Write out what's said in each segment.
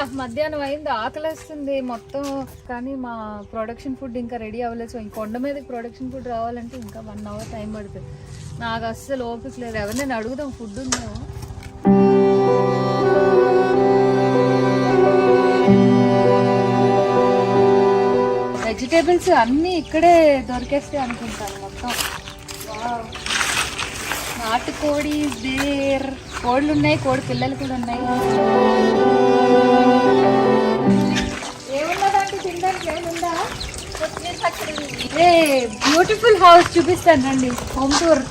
అబ్బా మధ్యాహ్నం అయింది ఆకలిస్తుంది మొత్తం. కానీ మా ప్రొడక్షన్ ఫుడ్ ఇంకా రెడీ అవ్వలేదు. సో ఇంకొండ కొండ మీదకి ప్రొడక్షన్ ఫుడ్ రావాలంటే ఇంకా వన్ అవర్ టైం పడుతుంది. నాకు అస్సలు ఓపిక లేదు. ఎవరినైనా అడుగుదాం ఫుడ్ ఉందేమో వెజిటేబుల్స్ అన్నీ ఇక్కడే దొరికేస్తాయి అనుకుంటాను మొత్తం. వావ్. నాటుకోడి దేర్ కోళ్ళు ఉన్నాయి కోడి పిల్లలు కూడా ఉన్నాయి. ఏ బ్యూటిఫుల్ హౌస్ చూపిస్తాను రండి. హోమ్ టూర్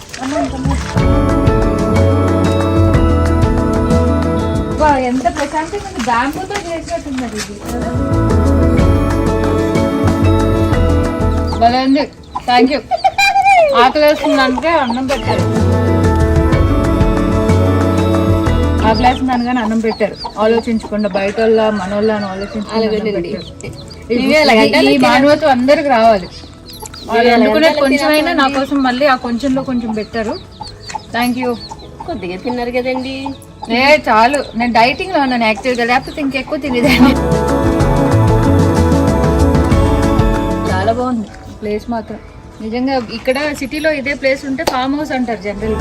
ఎంత ప్రశాంతంగా ఉంది. బ్యాంబూతో చేసినట్టున్నది ఇది. భలే ఉంది థ్యాంక్ యూ ఆకలి వేస్తుందంటే అన్నం పెట్టారు. ఆకలి వేస్తుందని కానీ అన్నం పెట్టారు. ఆలోచించకుండా బయట వాళ్ళ మన వాళ్ళ అని ఆలోచించుకుంటే ఈ మానవత్వం అందరికి రావాలి. వాళ్ళు అనుకునేది కొంచెమైనా నా కోసం మళ్ళీ ఆ కొంచెంలో కొంచెం పెట్టారు. థ్యాంక్ యూ కొద్దిగా తిన్నారు కదండి. ఏ చాలు. నేను డైటింగ్లో ఉన్నాను యాక్చువల్గా లేకపోతే ఇంకెక్కువ తినేదాన్ని చాలా బాగుంది. ప్లేస్ మాత్రం. నిజంగా ఇక్కడ సిటీలో ఇదే ప్లేస్ ఉంటే ఫామ్ హౌస్ అంటారు జనరల్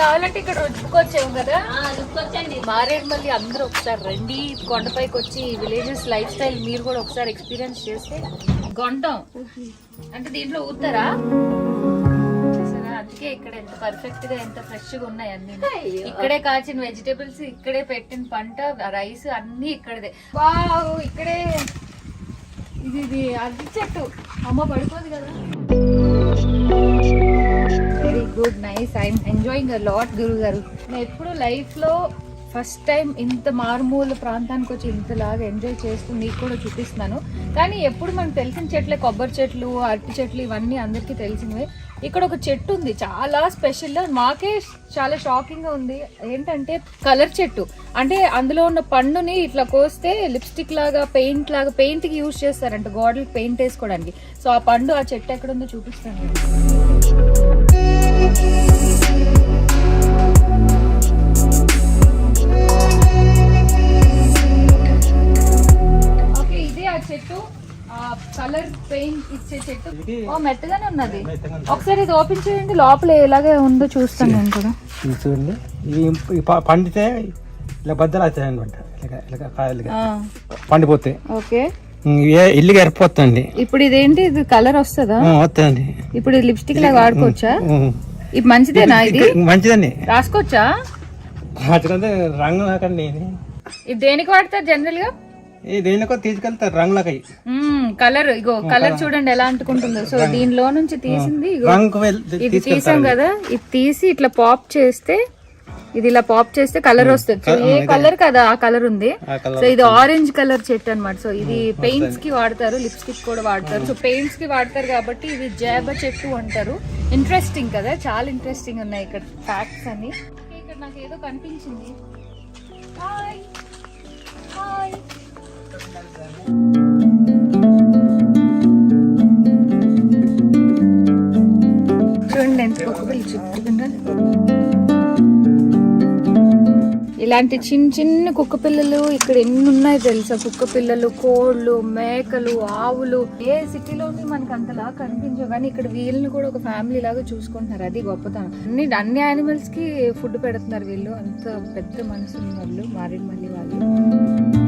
కావాలంటే ఇక్కడ రుచుకొచ్చాము కదా? రుచుకొచ్చండి మారేడు మళ్ళీ అందరూ ఒకసారి రండి కొండపైకి వచ్చి విలేజెస్ లైఫ్ స్టైల్ మీరు కూడా ఒకసారి ఎక్స్పీరియన్స్ చేస్తే గొంటం అంటే దీంట్లో ఊతారా? అందుకే ఇక్కడ ఎంత పర్ఫెక్ట్గా ఎంత ఫ్రెష్గా ఉన్నాయి అన్ని. ఇక్కడే కాచిన వెజిటేబుల్స్ ఇక్కడే పెట్టిన పంట రైస్ అన్ని ఇక్కడదే. వావ్ ఇక్కడే. ఇది ఇది అరటి చెట్టు. అమ్మ పడిపోదు కదా. Good nice I'm enjoying a lot గురు గారు నేను ఎప్పుడు లైఫ్లో ఫస్ట్ టైం ఇంత మారుమూల ప్రాంతానికి వచ్చి ఇంతలాగా ఎంజాయ్ చేస్తూ మీకు కూడా చూపిస్తున్నాను. కానీ ఎప్పుడు మనకు తెలిసిన చెట్లే కొబ్బరి చెట్లు అరటి చెట్లు ఇవన్నీ అందరికీ తెలిసినవే. ఇక్కడ ఒక చెట్టు ఉంది చాలా స్పెషల్ మాకే చాలా షాకింగ్గా ఉంది. ఏంటంటే కలర్ చెట్టు. అంటే అందులో ఉన్న పండుని ఇట్లా కోస్తే లిప్స్టిక్ లాగా పెయింట్ లాగా పెయింట్కి యూజ్ చేస్తారంట గోడలకు పెయింట్ వేసుకోవడానికి. సో ఆ పండు ఆ చెట్టు ఎక్కడ ఉందో చూపిస్తాను. ఇచ్చే చెట్టు. ఓ మెత్తగానే ఉన్నది. ఒకసారి ఇది ఓపెన్ చేయండి లోపల ఎలాగే ఉందో చూస్తాను నేను కూడా. చూడండి. ఇవి పండితే ఇలా బద్దలు అవుతాయి అనమాట. ఇలా కాయలుగా. పండిపోతాయి ఓకే. ఇల్లుగా ఎరిపోతుంది ఇప్పుడు ఇదేంటి? ఇది కలర్ వస్తుందా? వస్తుంది ఇప్పుడు ఇది లిప్స్టిక్ లాగా వాడుకోవచ్చా? ఇది మంచిదేనా ఇది మంచిదండి. రాసుకోవచ్చా? రంగు నాకండి ఇది. దేనికి వాడతారు జనరల్గా? దేనికో తీసుకెళ్తారు రంగులకి. కలర్ ఇగో కలర్ చూడండి ఎలా అంటుకుంటుందో సో దీనిలో నుంచి తీసింది ఇది తీసాం కదా ఇది తీసి ఇట్లా పాప్ చేస్తే ఇది ఇలా పాప్ చేస్తే కలర్ వస్తుంది. సో ఏ కలర్ కదా ఆ కలర్ ఉంది. సో ఇది ఆరెంజ్ కలర్ చెట్టు అన్నమాట. సో ఇది పెయింట్స్కి వాడతారు లిప్స్టిక్ కూడా వాడతారు. సో పెయింట్స్కి వాడతారు కాబట్టి ఇది జాబ చెట్టు అంటారు. ఇంట్రెస్టింగ్ కదా చాలా ఇంట్రెస్టింగ్ ఉన్నాయి ఇక్కడ ఫ్యాక్ట్స్ అని ఇక్కడ నాకు ఏదో కనిపించింది. హాయ్ హాయ్ చూడండి ఎంత ఇలాంటి చిన్న చిన్న కుక్క పిల్లలు ఇక్కడ ఎన్ని ఉన్నాయి తెలుసా? కుక్క పిల్లలు కోళ్ళు మేకలు ఆవులు. ఏ సిటీలోని మనకి అంతలా కనిపించవు. కానీ ఇక్కడ వీళ్ళని కూడా ఒక ఫ్యామిలీ లాగా చూసుకుంటున్నారు. అది గొప్పతనం. అన్ని అన్ని యానిమల్స్కి ఫుడ్ పెడుతున్నారు వీళ్ళు. అంత పెద్ద మనసు ఉన్న వాళ్ళు మారేడు మళ్ళీ వాళ్ళు.